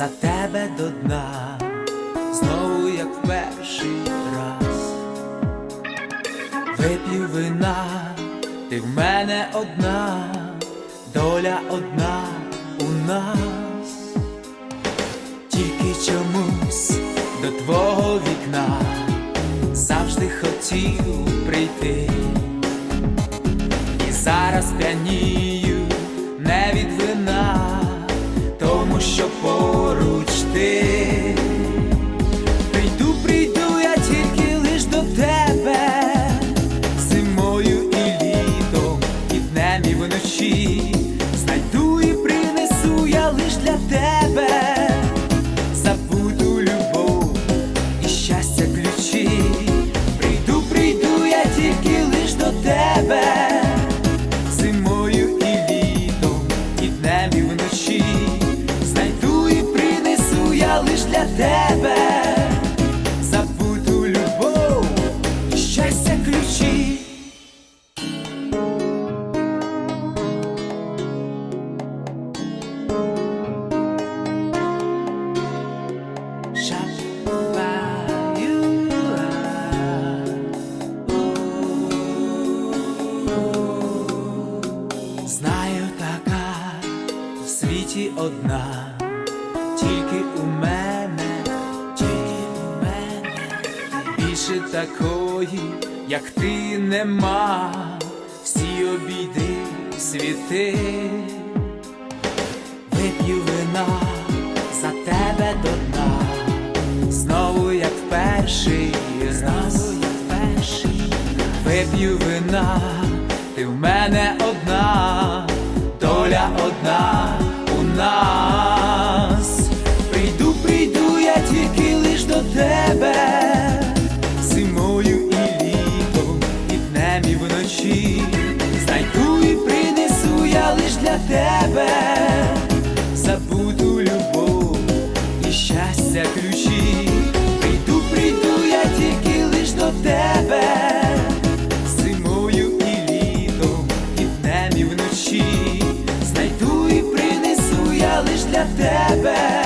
за тебе до дна, знову, як в перший раз, вип'ю вина, ти в мене одна, доля одна у нас, тільки чомусь до твого вікна завжди хотів прийти, і зараз п'янію світі одна, тільки у мене, тільки у мене, більше такої, як ти нема, всі обійди світи, вип'ю вина за тебе до дна, знову як перший раз, як перший, вип'ю вина, ти в мене одна, доля одна. тебе.